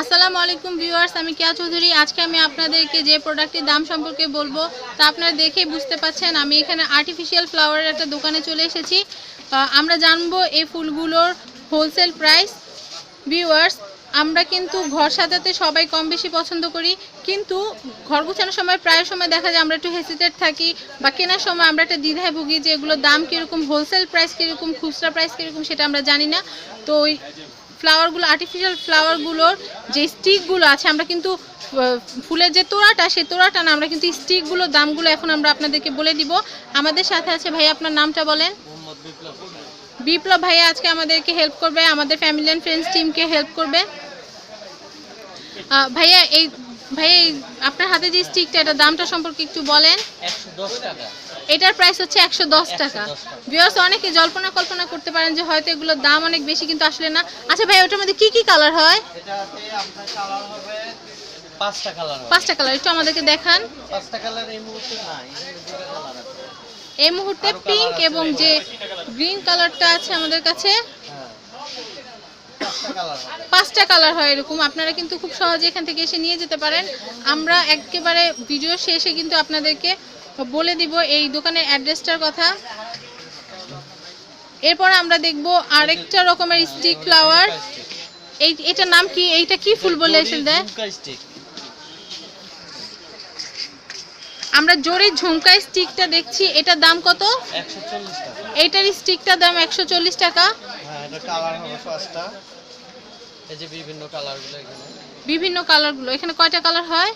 আসসালামু আলাইকুম ভিউয়ার্স, আমি কেয়া চৌধুরী। আজকে আমি আপনাদেরকে যে প্রোডাক্টের দাম সম্পর্কে বলব, তা আপনারা দেখেই বুঝতে পাচ্ছেন, আমি এখানে আর্টিফিশিয়াল ফ্লাওয়ারের একটা দোকানে চলে এসেছি। আমরা জানব এই ফুলগুলোর হোলসেল প্রাইস ভিউয়ার্স, আমরা কিন্তু ঘর সাজাতে সবাই কম বেশি পছন্দ করি, কিন্তু ঘর গোছানোর সময়, প্রায় সময় দেখা যায় আমরা একটু হেসিটেট থাকি, বা কেনার সময় আমরা একটা দ্বিধায় ভুগি যে এগুলোর দাম কীরকম হোলসেল প্রাইস কীরকম, খুচরা প্রাইস কীরকম, সেটা আমরা জানি না। তো ওই ফ্লাওয়ারগুলো আর্টিফিশিয়াল ফ্লাওয়ারগুলোর যে স্টিকগুলো আছে আমরা কিন্তু ফুলের যে তোড়াটা সেই তোড়াটা না আমরা কিন্তু স্টিকগুলোর দামগুলো এখন আমরা আপনাদেরকে বলে দিব। আমাদের সাথে আছে ভাই আপনার নামটা বলেন। বিপ্লব। ভাইয়া আজকে আমাদেরকে হেল্প করবে আমাদের ফ্যামিলি অ্যান্ড ফ্রেন্ডস টিমকে হেল্প করবে। ভাইয়া এই ভাইয়া এই আপনার হাতে যে স্টিকটা এটা দামটা সম্পর্কে একটু বলেন। একশো দশ টাকা। এটার প্রাইস হচ্ছে একশো দশ টাকা। 110 বিয়স অনেকে জল্পনা কল্পনা করতে পারেন যে হয়তো এগুলোর দাম অনেক বেশি কিন্তু আসলে না। আচ্ছা ভাই ওটার মধ্যে কি কি কালার হয়? পাঁচটা কালার পাঁচটা কালার একটু আমাদেরকে দেখান। পাঁচটা কালার এই মুহূর্তে নাই এই মুহূর্তে পিঙ্ক এবং যে গ্রিন কালারটা আছে আমাদের কাছে। হ্যাঁ। পাঁচটা কালার হয় এরকম। আপনারা কিন্তু খুব সহজে এখান থেকে এসে নিয়ে যেতে পারেন। আমরা একেবারে ভিডিও শেষে কিন্তু আপনাদেরকে বলে দিব এই দোকানের অ্যাড্রেসটার কথা। এরপর আমরা দেখব আরেকটা রকমের স্টিক ফ্লাওয়ার। এই এটার নাম কি? এইটা কি ফুল বলে এসে দেয় আমরা জোরে ঝুমকা স্টিকটা দেখছি। এটার দাম কত? এইটার স্টিকটার দাম একশো চল্লিশ টাকা। হ্যাঁ এটা কালার হবে পাঁচটা এই যে বিভিন্ন কালারগুলো এখানে বিভিন্ন কালারগুলো এখানে কয়টা কালার হয়?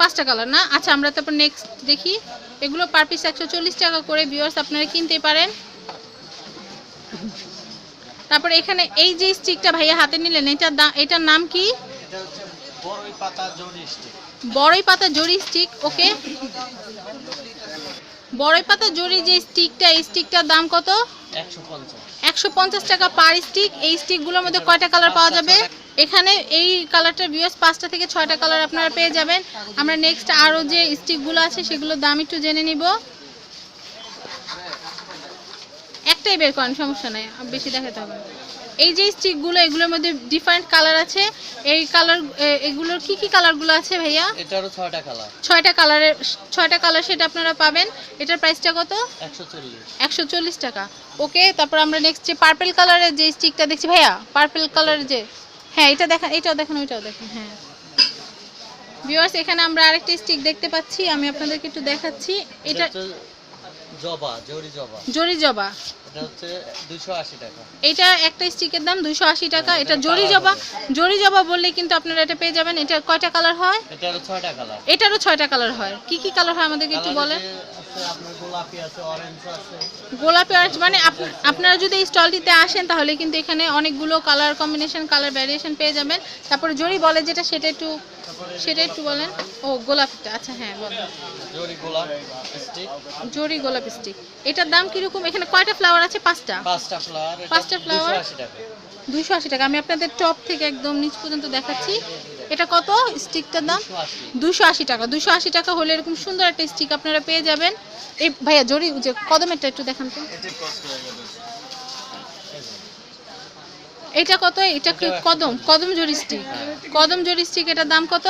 পাঁচটা কালার না? আচ্ছা আমরা তারপর নেক্সট দেখি। এগুলো পার পিস একশো চল্লিশ টাকা করে ভিউয়ার্স আপনারা কিনতে পারেন। তারপর এখানে এই যে স্টিকটা ভাইয়া হাতে নিলেন এটার দাম এটার নাম কি? বড়ই পাতা জড়ি স্টিক বড়ই পাতা জড়ি স্টিক ওকে বড়ই পাতা জড়ি যে স্টিকটা এই স্টিকটার দাম কত? একশো পঞ্চাশ। একশো পঞ্চাশ টাকা পার স্টিক এই স্টিকগুলোর মধ্যে কয়টা কালার পাওয়া যাবে? এখানে এই কালারটার ভিউয়ার্স পাঁচটা থেকে ছয়টা কালার আপনারা পেয়ে যাবেন। আমরা নেক্সট আরও যে স্টিকগুলো আছে সেগুলোর দাম একটু জেনে নিব। একটাই বের করেন সমস্যা নাই বেশি দেখাতে হবে। এই যে স্টিকগুলো এগুলোর মধ্যে ডিফারেন্ট কালার আছে। এই কালার এগুলোর কি কি কালারগুলো আছে ভাইয়া? এটারও ছয়টা কালার ছয়টা কালারের ছয়টা কালার সেটা আপনারা পাবেন। এটার প্রাইসটা কত? একশো চল্লিশ। টাকা। ওকে তারপর আমরা নেক্সট যে পার্পেল কালারের যে স্টিকটা দেখছি ভাইয়া পার্পেল কালারের যে হ্যাঁ এটা দেখেন এটাও দেখেন ওইটাও দেখেন হ্যাঁ। ভিউয়ার্স এখানে আমরা আরেকটা স্টিক দেখতে পাচ্ছি আমি আপনাদেরকে একটু দেখাচ্ছি। এটা জবা জড়ি জবা। জরি জবা। এটা হচ্ছে দুশো আশি টাকা। এটা একটা স্টিকের দাম দুশো আশি টাকা। এটা জরি জবা। জরি জবা বললে কিন্তু আপনারা এটা পেয়ে যাবেন। এটা কয়টা কালার হয়? এটারও ছয়টা কালার এটারও ছয়টা কালার হয়। কি কি কালার হয় আমাদেরকে একটু বলেন? গোলাপি আছে অরেঞ্জ আছে। গোলাপি অরেঞ্জ মানে আপ- আপনারা যদি এই স্টলটিতে আসেন তাহলে কিন্তু এখানে অনেকগুলো কালার কম্বিনেশন কালার ভ্যারিয়েশন পেয়ে যাবেন। তারপরে জরি বলে যেটা সেটা একটু সেটা একটু বলেন। ও গোলাপটা। আচ্ছা হ্যাঁ বলেন। জরি গোলাপ স্টিক জরি গোলাপ স্টিক এটার দাম কীরকম? এখানে কয়টা ফ্লাওয়ার আছে? পাঁচটা? পাঁচটা ফ্লাওয়ার পাঁচটা টাকা। দুশো আশি টাকা। আমি আপনাদের টপ থেকে একদম নিচ পর্যন্ত দেখাচ্ছি। এটা কত স্টিকটার দাম? দুশো আশি। টাকা। দুশো আশি টাকা হলে এরকম সুন্দর একটা স্টিক আপনারা পেয়ে যাবেন। এই ভাইয়া জরি যে কদমেরটা একটু দেখান তো। এটা হয়ে কত? এটা কদম? কদম জরি স্টিক কদম জরি স্টিক এটার দাম কত?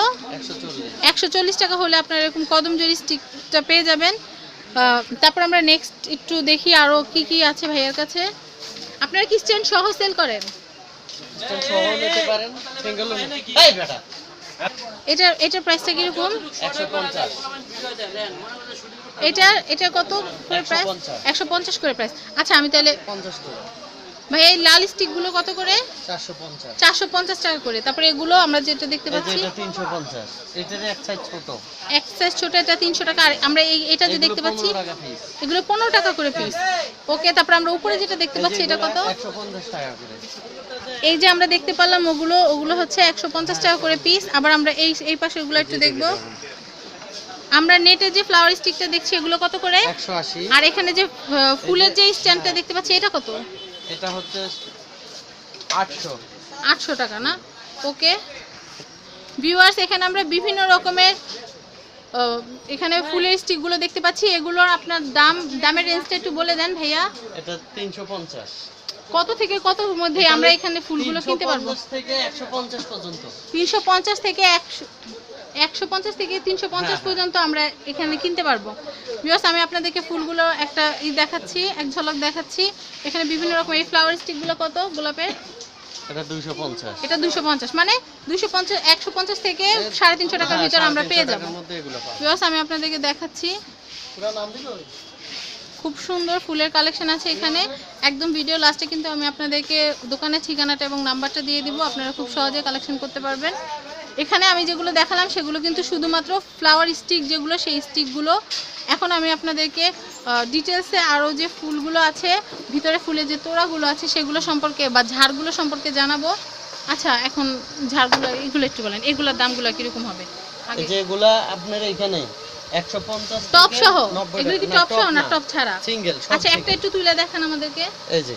একশো চল্লিশ। টাকা হলে আপনারা এরকম কদম জরি স্টিকটা পেয়ে যাবেন। তারপর আমরা নেক্সট একটু দেখি আরও কি কি আছে ভাইয়ের কাছে। আপনারা কি স্ট্যান্ড সহ সেল করেন? এটা এটার প্রাইসটা কীরকম? এটা এটা কত করে প্রাইস একশো পঞ্চাশ। করে প্রাইস আচ্ছা আমি তাহলে পঞ্চাশ ভাই এই লাল স্টিকগুলো কত করে? চারশো পঞ্চাশ। চারশো পঞ্চাশ টাকা করে। তারপরে এগুলো আমরা যেটা দেখতে পাচ্ছি এটা তিনশো পঞ্চাশ। এটার এক সাইজ ছোট। এক সাইজ ছোট এটা তিনশো টাকা। আর আমরা এই এটা যে দেখতে পাচ্ছি 15 এগুলো পনেরো টাকা করে পিস ওকে তারপর আমরা উপরে যেটা দেখতে পাচ্ছি এটা কত? একশো পঞ্চাশ টাকা করে। এই যে আমরা দেখতে পারলাম ওগুলো ওগুলো হচ্ছে একশো পঞ্চাশ টাকা করে পিস আবার আমরা এই এই পাশে ওগুলো একটু দেখব। আমরা নেটে যে ফ্লাওয়ার স্টিকটা দেখছি এগুলো কত করে? একশো আশি। আর এখানে যে ফুলের যে স্ট্যান্ডটা দেখতে পাচ্ছি এটা কত? এটা হচ্ছে আটশো। আটশো টাকা না? ওকে। ভিউয়ার্স এখানে আমরা বিভিন্ন রকমের এখানে ফুলের স্টিকগুলো দেখতে পাচ্ছি। এগুলোর আপনার দাম দামের রেঞ্জটা একটু বলে দেন ভাইয়া। এটা তিনশো পঞ্চাশ। কত থেকে কত মধ্যে আমরা এখানে ফুলগুলো কিনতে পারব? 350 থেকে 150 পর্যন্ত। তিনশো পঞ্চাশ থেকে একশো একশো পঞ্চাশ থেকে তিনশো পঞ্চাশ হ্যাঁ। পর্যন্ত আমরা এখানে কিনতে পারব। বিকজ আমি আপনাদেরকে ফুলগুলো একটা ই দেখাচ্ছি এক ঝলক দেখাচ্ছি। এখানে বিভিন্ন রকম এই ফ্লাওয়ার স্টিকগুলো কত গোলাপের? এটা 250 এটা দুশো পঞ্চাশ মানে দুশো পঞ্চাশ একশো পঞ্চাশ থেকে সাড়ে তিনশো টাকার হ্যাঁ, ভিতরে আমরা পেয়ে যাব। বিকজ আমি আপনাদেরকে দেখাচ্ছি। পুরো নাম খুব সুন্দর ফুলের কালেকশন আছে এখানে। একদম ভিডিও লাস্টে কিন্তু আমি আপনাদেরকে দোকানের ঠিকানাটা এবং নাম্বারটা দিয়ে দিব। আপনারা খুব সহজে কালেকশন করতে পারবেন। এখানে আমি যেগুলো দেখালাম সেগুলো কিন্তু শুধুমাত্র ফ্লাওয়ার স্টিক যেগুলো সেই স্টিকগুলো এখন আমি আপনাদেরকে ডিটেলসে আরও যে ফুলগুলো আছে ভিতরে ফুলের যে তোড়াগুলো আছে সেগুলো সম্পর্কে বা ঝাড়গুলো সম্পর্কে জানাব। আচ্ছা এখন ঝাড়গুলো এগুলো একটু বলেন এগুলোর দামগুলো কীরকম হবে? আপনার এখানে টপ সহ? এগুলো কি টপ সহ না টপ ছাড়া? সিঙ্গেল আচ্ছা একটা একটু তুলে দেখান আমাদেরকে। এই যে।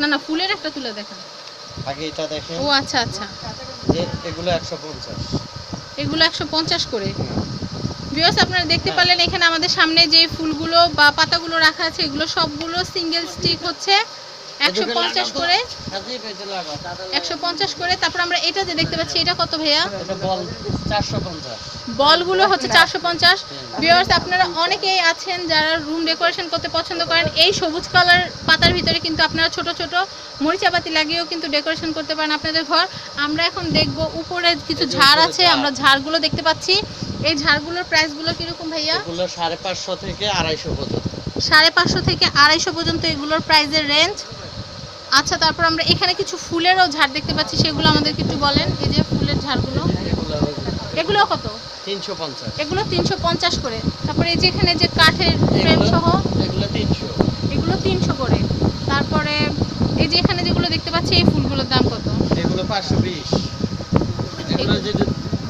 না না ফুলের একটা তুলে দেখান। আগে এটা দেখেন। ও আচ্ছা আচ্ছা। এগুলো 150 এগুলো একশো পঞ্চাশ করে? বিকজ আপনারা দেখতে পারলেন এখানে আমাদের সামনে যে ফুলগুলো বা পাতাগুলো রাখা আছে এগুলো সবগুলো সিঙ্গেল স্টিক হচ্ছে। একশো পঞ্চাশ করে। একশো পঞ্চাশ করে তারপর আমরা এটা যে দেখতে পাচ্ছি এটা কত ভাইয়া? এটা বল 450 বলগুলো হচ্ছে চারশো পঞ্চাশ। ভিওয়ার্স আপনারা অনেকেই আছেন যারা রুম ডেকোরেশন করতে পছন্দ করেন। এই সবুজ কালার পাতার ভিতরে কিন্তু আপনারা ছোট ছোট মরিচাবাতি লাগিয়েও কিন্তু ডেকোরেশন করতে পারেন আপনাদের ঘর। আমরা এখন দেখব উপরে কিছু ঝাড় আছে আমরা ঝাড়গুলো দেখতে পাচ্ছি। এই ঝাড়গুলোর প্রাইসগুলো কীরকম ভাইয়া? এগুলো 550 থেকে 250 পর্যন্ত। সাড়ে পাঁচশো থেকে আড়াইশো পর্যন্ত এগুলোর প্রাইসের রেঞ্জ আচ্ছা তারপর আমরা এখানে কিছু ফুলেরও ঝাড় দেখতে পাচ্ছি সেগুলো আমাদেরকে একটু বলেন এই যে ফুলের ঝাড়গুলো। এগুলো কত? 350 এগুলো তিনশো পঞ্চাশ করে। তারপরে এই যে এখানে যে কাঠের ফ্রেম সহ? এগুলো 300 এগুলো তিনশো করে। তারপরে এই যে এখানে যেগুলো দেখতে পাচ্ছি এই ফুলগুলোর দাম কত? এগুলো 520 এগুলো যে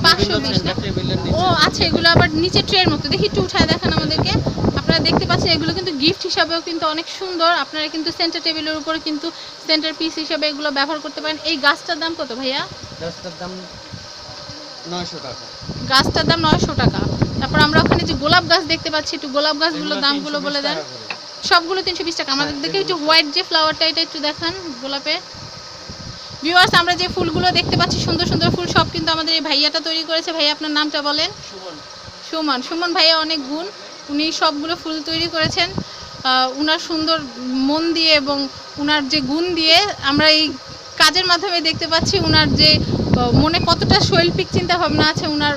520 বিভিন্ন না? সেন্টার টেবিলের ও আচ্ছা এগুলো আবার নিচে ট্রের মতো। দেখি একটু উঠায় দেখান আমাদেরকে। আপনারা দেখতে পাচ্ছেন এগুলো কিন্তু গিফট হিসাবেও কিন্তু অনেক সুন্দর। আপনারা কিন্তু সেন্টার টেবিলের উপরে কিন্তু সেন্টার পিস হিসাবে এগুলো ব্যবহার করতে পারেন। এই গাছটার দাম কত ভাইয়া? দশটার দাম 900 টাকা। গাছটার দাম নয়শো টাকা। তারপর আমরা ওখানে যে গোলাপ গাছ দেখতে পাচ্ছি একটু গোলাপ গাছগুলোর দামগুলো 320 বলে দেন। সবগুলো তিনশো বিশ টাকা। আমাদের হ্যাঁ, দেখে একটু হোয়াইট যে ফ্লাওয়ারটা এটা একটু দেখান গোলাপে ভিউয়ার্স আমরা যে ফুলগুলো দেখতে পাচ্ছি সুন্দর সুন্দর ফুল সব কিন্তু আমাদের এই ভাইয়াটা তৈরি করেছে। ভাইয়া আপনার নামটা বলেন? সুমন। সুমন। সুমন ভাইয়া অনেক গুণ। উনি সবগুলো ফুল তৈরি করেছেন। উনার সুন্দর মন দিয়ে এবং উনার যে গুণ দিয়ে আমরা এই কাজের মাধ্যমে দেখতে পাচ্ছি উনার যে মনে কতটা শৈল্পিক চিন্তা ভাবনা আছে উনার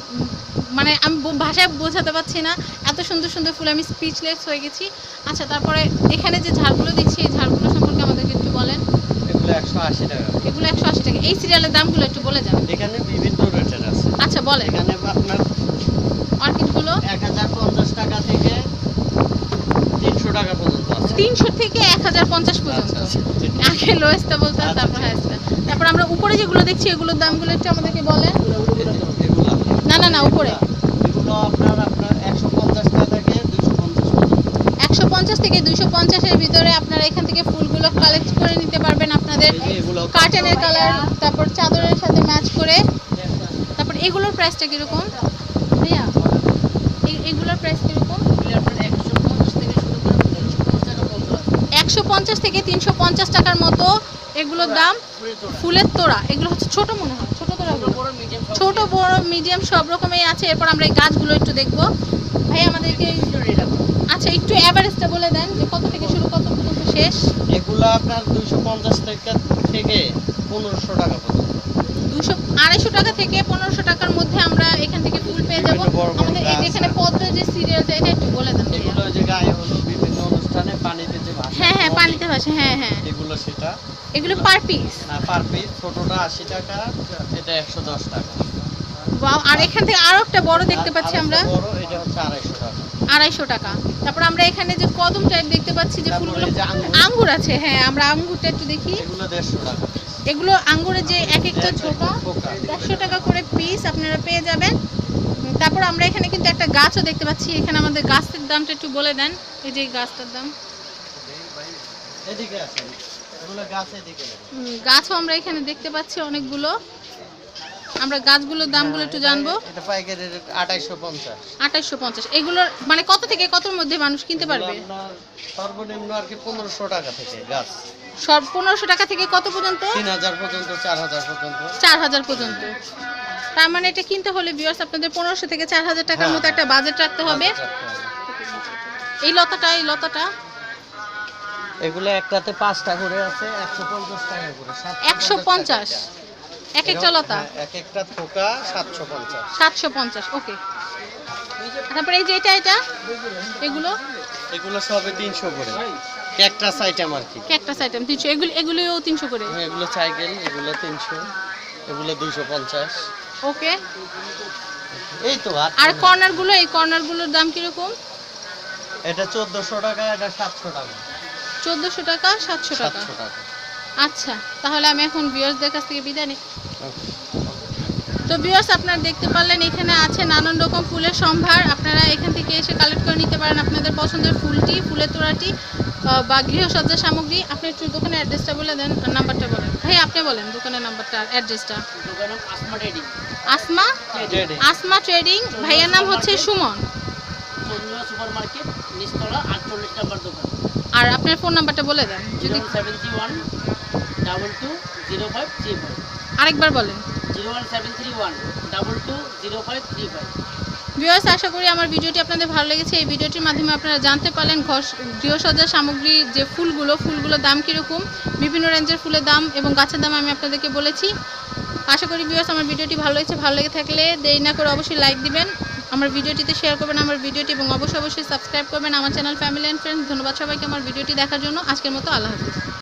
মানে আমি ভাষায় বোঝাতে পারছি না। এত সুন্দর সুন্দর ফুল আমি স্পিচলেস হয়ে গেছি। আচ্ছা তারপরে এখানে যে ঝাড়গুলো দেখছি এই ঝাড়গুলো সম্পর্কে এগুলো 180 টাকা। এগুলো একশো আশি টাকা। এই সিরিয়ালের দামগুলো একটু বলে যান। এখানে বিভিন্ন রেটের আছে। আচ্ছা বলেন। এখানে আপনার অর্কিডগুলো 1050 টাকা থেকে 300 টাকা পর্যন্ত আছে। তিনশো থেকে এক হাজার পঞ্চাশ পর্যন্ত। আচ্ছা, আচ্ছা। আগে লোয়েস্টটা তারপর আমরা উপরে যেগুলো দেখছি এগুলোর দামগুলো একটু আমাদেরকে বলেন। এগুলো না না না উপরে। এগুলো আপনার আপনার 150 টাকা থেকে 250 পর্যন্ত। একশো পঞ্চাশ থেকে দুইশো পঞ্চাশের ভিতরে আপনারা এখান থেকে ফুলগুলো কালেক্ট করে নিতে পারবেন। আপনাদের কার্টেনের কালার তারপর চাদরের সাথে ম্যাচ করে। তারপর এগুলোর প্রাইসটা কীরকম? ভাইয়া এগুলোর প্রাইস কীরকম? একশো পঞ্চাশ থেকে তিনশো পঞ্চাশ টাকার মতো এগুলোর দাম। ফুলের তোড়া এগুলো হচ্ছে ছোট মনে হয় ছোট তোড়া ছোট বড় মিডিয়াম সব রকমই আছে। এরপর আমরা এই গাছগুলো একটু দেখব। ভাই আমাদেরকে আচ্ছা একটু অ্যাভারেজটা বলে দেন যে কত থেকে শুরু কত পর্যন্ত শেষ? এগুলো আপনার 250 টাকা থেকে 1500 টাকা পর্যন্ত। দুশো আড়াইশো টাকা থেকে পনেরোশো টাকার মধ্যে আমরা এখান থেকে ফুল পেয়ে যাব। আমাদের এই যেখানে। পদ্ম যে সিরিয়ালটা এটা একটু বলে দেন এগুলো যে গায়ে হলুদ বিভিন্ন অনুষ্ঠানে পানিতে যে ভাসে হ্যাঁ হ্যাঁ পানিতে ভাসে হ্যাঁ হ্যাঁ। এগুলো সেটা। এগুলো পার পিস না পার পিস ছোটটা 80 টাকা এটা 110 টাকা। আর এখান থেকে আরও একটা বড় দেখতে পাচ্ছি আমরা। বড় এটা হচ্ছে 250 টাকা। আড়াইশো টাকা। তারপর আমরা এখানে যে কদম টাইপ দেখতে পাচ্ছি যে ফুলগুলো আঙ্গুর। আছে হ্যাঁ আমরা আঙ্গুরটা একটু দেখি। এগুলো 150 আঙ্গুরের যে এক একটা এক- ছোটা দেড়শো টাকা করে পিস আপনারা পেয়ে যাবেন। তারপর আমরা এখানে কিন্তু একটা গাছও দেখতে পাচ্ছি। এখানে আমাদের গাছের দামটা একটু বলে দেন। এই যে গাছটার দাম। গাছও আমরা এখানে দেখতে পাচ্ছি অনেকগুলো। আমরা গাছগুলোর দামগুলো একটু জানব। হ্যাঁ, এটা পাইকারি পঞ্চাশ। আঠাইশশো এগুলোর মানে কত থেকে কতর মধ্যে মানুষ কিনতে পারবে? সর্বনিম্ন আর কি পনেরোশো টাকা থেকে গাছ। সব পনেরোশো টাকা থেকে কত পর্যন্ত? চার হাজার পর্যন্ত। তার মানে এটা কিনতে হলে বিয়ার্স আপনাদের পনেরোশো থেকে চার হাজার টাকার হ্যাঁ, মতো একটা বাজেট রাখতে হবে। এই লতাটা এই লতাটা? এগুলো একটাতে পাঁচটা করে আছে একশো পঞ্চাশ টাকা করে একশো পঞ্চাশ এক একটা লতা হ্যাঁ, এক একটা থোকা সাতশো পঞ্চাশ। সাতশো পঞ্চাশ ওকে। তারপরে এই যে এটা এটা? এগুলো? এগুলো সবে তিনশো করে। ক্যাকটাস আইটেম আর কি। ক্যাকটাস আইটেম তিনশো। এগুলো এগুলিও করে? এগুলো সাইকেল এগুলো তিনশো এগুলো দুইশো পঞ্চাশ। ওকে। এই তো আর কর্নারগুলো এই কর্নারগুলোর দাম কীরকম? এটা চোদ্দশো টাকা এটা সাতশো টাকা। চোদ্দোশো টাকা সাতশো টাকা। সাতশো টাকা। আচ্ছা তাহলে আমি এখন ভিউয়ার্সদের কাছ থেকে বিদায় নিই। তো ভিউয়ার্স আপনারা দেখতে পারলেন এখানে আছে নানান রকম ফুলের সম্ভার। আপনারা এখান থেকে এসে কালেক্ট করে নিতে পারেন আপনাদের পছন্দের ফুলটি ফুলের তোড়াটি বা গৃহসজ্জা সামগ্রী। আপনি একটু দোকানের অ্যাড্রেসটা বলে দেন আর নাম্বারটা বলেন। ভাই আপনি বলেন দোকানের নাম্বারটা আর অ্যাড্রেসটা আসমা? আসমা? ট্রেডিং ভাইয়ার নাম হচ্ছে সুমন আর আপনার ফোন নাম্বারটা বলে দেন যদি zero seven three one double two zero five three five আরেকবার বলেন। Zero one seven three one double two zero five three five viewers আশা করি আমার ভিডিওটি আপনাদের ভালো লেগেছে। এই ভিডিওটির মাধ্যমে আপনারা জানতে পারলেন ঘর গৃহসজ্জা সামগ্রী যে ফুলগুলো ফুলগুলোর দাম কীরকম বিভিন্ন রেঞ্জের ফুলের দাম এবং গাছের দাম আমি আপনাদেরকে বলেছি। আশা করি ভিউয়ার্স আমার ভিডিওটি ভালো লেগেছে। ভালো লেগে থাকলে দেরি না করে অবশ্যই লাইক দিবেন। আমার ভিডিওটিতে শেয়ার করবেন আমার ভিডিওটি এবং অবশ্যই অবশ্যই সাবস্ক্রাইব করবেন আমার চ্যানেল ফ্যামিলি অ্যান্ড ফ্রেন্ডস ধন্যবাদ সবাইকে আমার ভিডিওটি দেখার জন্য। আজকের মতো আল্লাহ হাফিজ।